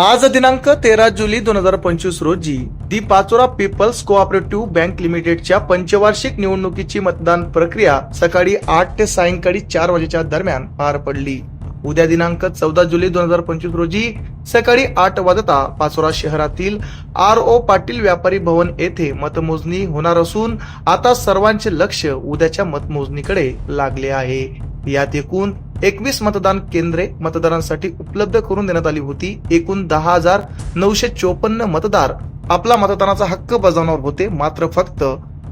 आज दिनांक तेरा जुलै दोन हजार पंचवीस रोजी the Pachora people's cooperative bank लिमिटेडच्या पंचवार्षिक निवडणुकीची मतदान प्रक्रिया सकाळी आठ ते सायंकाळी चार वाजेच्या दरम्यान पार पडली. उद्या दिनांक चौदा जुलै दोन हजार पंचवीस रोजी सकाळी आठ वाजता पाचोरा शहरातील आर ओ पाटील व्यापारी भवन येथे मतमोजणी होणार असून आता सर्वांचे लक्ष उद्याच्या मतमोजणीकडे लागले आहे. यात एकूण एकवीस मतदान केंद्रे मतदारांसाठी उपलब्ध करून देण्यात आली होती. एकूण दहा हजार नऊशे चोपन्न मतदार आपला मतदानाचा हक्क बजावणार होते. मात्र फक्त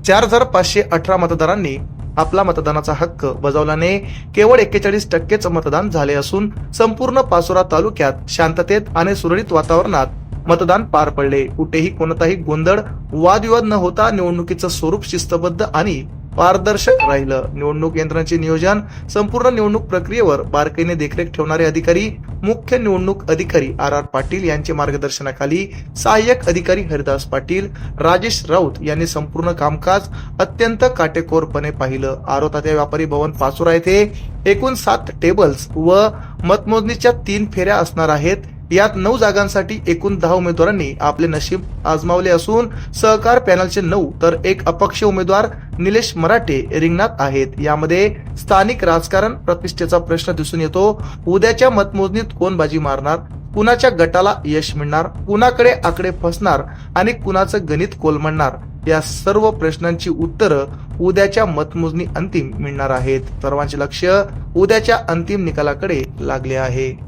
चार हजार पाचशे अठरा मतदारांनी आपला मतदानाचा हक्क बजावल्याने केवळ एक्केचाळीस टक्केच मतदान झाले असून संपूर्ण पाचोरा तालुक्यात शांततेत आणि सुरळीत वातावरणात मतदान पार पडले. कुठेही कोणताही गोंधळ वादविवाद न होता निवडणुकीचं स्वरूप शिस्तबद्ध आणि पारदर्शक राहिलं. निवडणूक यंत्रणाचे नियोजन संपूर्ण निवडणूक प्रक्रियेवर बारकाईने देखरेख ठेवणारे अधिकारी मुख्य निवडणूक अधिकारी आर आर पाटील यांच्या मार्गदर्शनाखाली सहाय्यक अधिकारी हरिदास पाटील राजेश राऊत यांनी संपूर्ण कामकाज अत्यंत काटेकोरपणे पाहिलं. आरो व्यापारी भवन पाचोरा येथे एकूण सात टेबल्स व मतमोजणीच्या तीन फेऱ्या असणार आहेत. यात नऊ जागांसाठी एकूण दहा उमेदवारांनी आपले नशीब आजमावले असून सहकार पॅनलचे नऊ तर एक अपक्ष उमेदवार निलेश मराठे रिंगणात आहेत. यामध्ये स्थानिक राजकारण प्रतिष्ठेचा प्रश्न दिसून येतो. उद्याच्या मतमोजणीत कोण बाजी मारणार? कुणाच्या गटाला यश मिळणार? कुणाकडे आकडे फसणार? आणि कुणाचं गणित कोलमडणार? या सर्व प्रश्नांची उत्तरं उद्याच्या मतमोजणी अंतिम मिळणार आहेत. सर्वांचे लक्ष उद्याच्या अंतिम निकालाकडे लागले आहे.